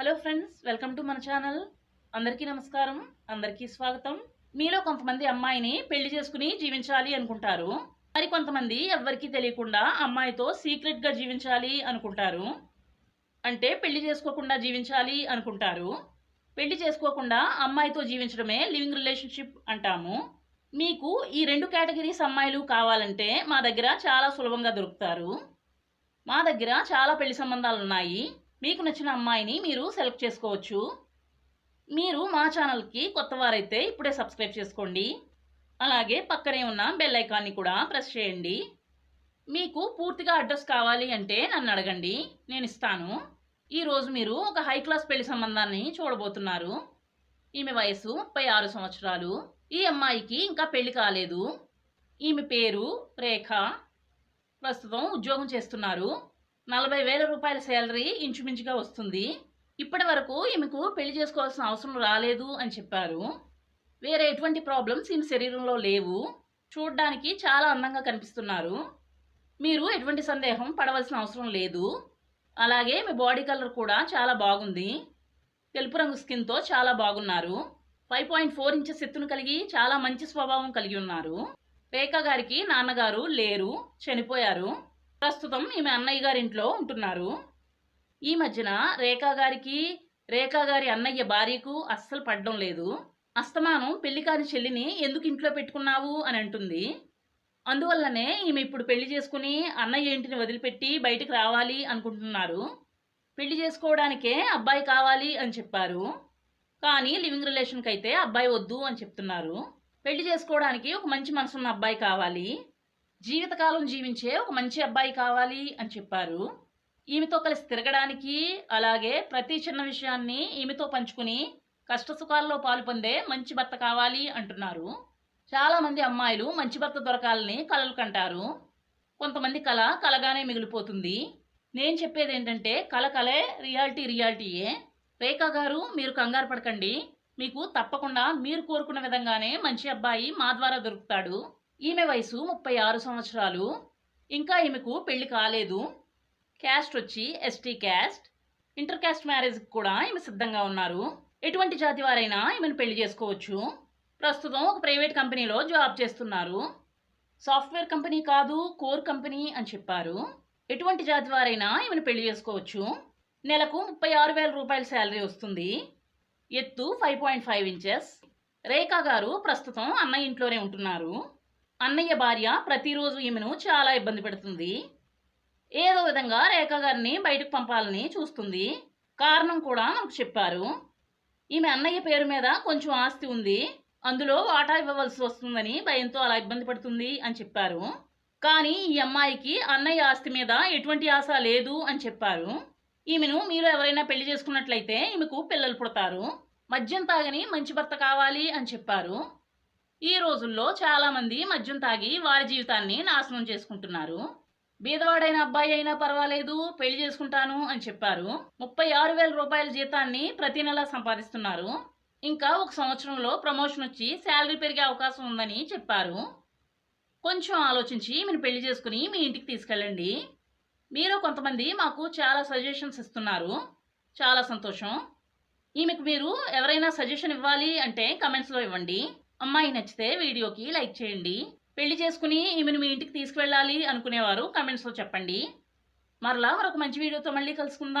Hello friends welcome to మన channel అందరికీ నమస్కారం అందరికీ స్వాగతం. మీలో కొంతమంది అమ్మాయిని పెళ్ళి చేసుకుని జీవించాలి అనుకుంటారు. మరి కొంతమంది ఎవ్వరికీ తెలియకుండా అమ్మాయితో సీక్రెట్గా జీవించాలి అనుకుంటారు. అంటే పెళ్ళి చేసుకోకుండా జీవించాలి అనుకుంటారు. పెళ్ళి చేసుకోకుండా అమ్మాయితో జీవించడమే లివింగ్ రిలేషన్షిప్ అంటాము. మీకు ఈ రెండు కేటగిరీస్ అమ్మాయిలు కావాలంటే మా దగ్గర చాలా సులభంగా దొరుకుతారు. మా దగ్గర చాలా పెళ్ళి సంబంధాలు ఉన్నాయి. మీకు నచ్చిన అమ్మాయిని మీరు సెలెక్ట్ చేసుకోవచ్చు. మీరు మా ఛానల్కి కొత్త వారైతే ఇప్పుడే సబ్స్క్రైబ్ చేసుకోండి. అలాగే పక్కనే ఉన్న బెల్ ఐకాన్ని కూడా ప్రెస్ చేయండి. మీకు పూర్తిగా అడ్రస్ కావాలి అంటే నన్ను అడగండి. నేను ఇస్తాను. ఈరోజు మీరు ఒక హై క్లాస్ పెళ్ళి సంబంధాన్ని చూడబోతున్నారు. ఈమె వయసు ముప్పై ఆరు సంవత్సరాలు. ఈ అమ్మాయికి ఇంకా పెళ్ళి కాలేదు. ఈమె పేరు రేఖ. ప్రస్తుతం ఉద్యోగం చేస్తున్నారు. నలభై వేల రూపాయల శాలరీ ఇంచుమించుగా వస్తుంది. ఇప్పటి వరకు ఈమెకు పెళ్ళి చేసుకోవాల్సిన అవసరం రాలేదు అని చెప్పారు. వేరే ఎటువంటి ప్రాబ్లమ్స్ ఈమె శరీరంలో లేవు. చూడ్డానికి చాలా అందంగా కనిపిస్తున్నారు. మీరు ఎటువంటి సందేహం పడవలసిన అవసరం లేదు. అలాగే మీ బాడీ కలర్ కూడా చాలా బాగుంది. తెలుపు రంగు స్కిన్తో చాలా బాగున్నారు. ఫైవ్ పాయింట్ ఫోర్ ఇంచెస్ ఎత్తును కలిగి చాలా మంచి స్వభావం కలిగి ఉన్నారు. రేఖ గారికి నాన్నగారు లేరు చనిపోయారు. ప్రస్తుతం ఈమె అన్నయ్య గారి ఇంట్లో ఉంటున్నారు. ఈ మధ్యన రేఖా గారికి రేఖా గారి అన్నయ్య భార్యకు అస్సలు పడడం లేదు. అస్తమానం పెళ్ళి కాని చెల్లిని ఎందుకు ఇంట్లో పెట్టుకున్నావు అని అంటుంది. అందువల్లనే ఈమె ఇప్పుడు పెళ్ళి చేసుకుని అన్నయ్య ఇంటిని వదిలిపెట్టి బయటకు రావాలి అనుకుంటున్నారు. పెళ్ళి చేసుకోవడానికే అబ్బాయి కావాలి అని చెప్పారు. కానీ లివింగ్ రిలేషన్కి అయితే అబ్బాయి వద్దు అని చెప్తున్నారు. పెళ్ళి చేసుకోవడానికి ఒక మంచి మనసున్న అబ్బాయి కావాలి. జీవితకాలం జీవించే ఒక మంచి అబ్బాయి కావాలి అని చెప్పారు. ఈమెతో కలిసి తిరగడానికి అలాగే ప్రతి చిన్న విషయాన్ని ఈమెతో పంచుకుని కష్ట సుఖాల్లో పాలు పొందే మంచి భర్త కావాలి అంటున్నారు. చాలామంది అమ్మాయిలు మంచి భర్త దొరకాలని కలలు కంటారు. కొంతమంది కళ కలగానే మిగిలిపోతుంది. నేను చెప్పేది ఏంటంటే కళ కలే రియాలిటీ రియాలిటీయే. రేఖా గారు మీరు కంగారు పడకండి. మీకు తప్పకుండా మీరు కోరుకున్న విధంగానే మంచి అబ్బాయి మా ద్వారా దొరుకుతాడు. ఈమె వయసు ముప్పై ఆరు సంవత్సరాలు. ఇంకా ఈమెకు పెళ్ళి కాలేదు. క్యాస్ట్ వచ్చి ఎస్టీ క్యాస్ట్. ఇంటర్ క్యాస్ట్ మ్యారేజ్కి కూడా ఈమె సిద్ధంగా ఉన్నారు. ఎటువంటి జాతి వారైనా ఈమెను పెళ్ళి చేసుకోవచ్చు. ప్రస్తుతం ఒక ప్రైవేట్ కంపెనీలో జాబ్ చేస్తున్నారు. సాఫ్ట్వేర్ కంపెనీ కాదు కోర్ కంపెనీ అని చెప్పారు. ఎటువంటి జాతి వారైనా ఈమెను పెళ్ళి చేసుకోవచ్చు. నెలకు ముప్పై ఆరు వేల రూపాయల శాలరీ వస్తుంది. ఎత్తు five point five inches. Rekha garu ప్రస్తుతం అన్నయ్య ఇంట్లోనే ఉంటున్నారు. అన్నయ్య భార్య ప్రతిరోజు ఈమెను చాలా ఇబ్బంది పెడుతుంది. ఏదో విధంగా రేఖ గారిని బయటకు పంపాలని చూస్తుంది. కారణం కూడా మనకు చెప్పారు. ఈమె అన్నయ్య పేరు మీద కొంచెం ఆస్తి ఉంది. అందులో వాటా ఇవ్వవలసి వస్తుందని భయంతో అలా ఇబ్బంది పడుతుంది అని చెప్పారు. కానీ ఈ అమ్మాయికి అన్నయ్య ఆస్తి మీద ఎటువంటి ఆశ లేదు అని చెప్పారు. ఈమెను మీరు ఎవరైనా పెళ్ళి చేసుకున్నట్లయితే ఈమెకు పిల్లలు పుడతారు. మద్యం తాగని మంచి భర్త కావాలి అని చెప్పారు. ఈ రోజుల్లో చాలామంది మద్యం తాగి వారి జీవితాన్ని నాశనం చేసుకుంటున్నారు. బీదవాడైన అబ్బాయి అయినా పర్వాలేదు పెళ్ళి చేసుకుంటాను అని చెప్పారు. ముప్పై ఆరు వేల రూపాయల జీతాన్ని ప్రతి నెల సంపాదిస్తున్నారు. ఇంకా ఒక సంవత్సరంలో ప్రమోషన్ వచ్చి శాలరీ పెరిగే అవకాశం ఉందని చెప్పారు. కొంచెం ఆలోచించి మీరు పెళ్ళి చేసుకుని మీ ఇంటికి తీసుకెళ్ళండి. మీరు కొంతమంది మాకు చాలా సజెషన్స్ ఇస్తున్నారు. చాలా సంతోషం. ఈమెకు మీరు ఎవరైనా సజెషన్ ఇవ్వాలి అంటే కమెంట్స్లో ఇవ్వండి. అమ్మాయి నచ్చితే వీడియోకి లైక్ చేయండి. పెళ్ళి చేసుకుని ఈమెను మీ ఇంటికి తీసుకువెళ్ళాలి అనుకునేవారు కమెంట్స్లో చెప్పండి. మరలా మరొక మంచి వీడియోతో మళ్ళీ కలుసుకుందాం.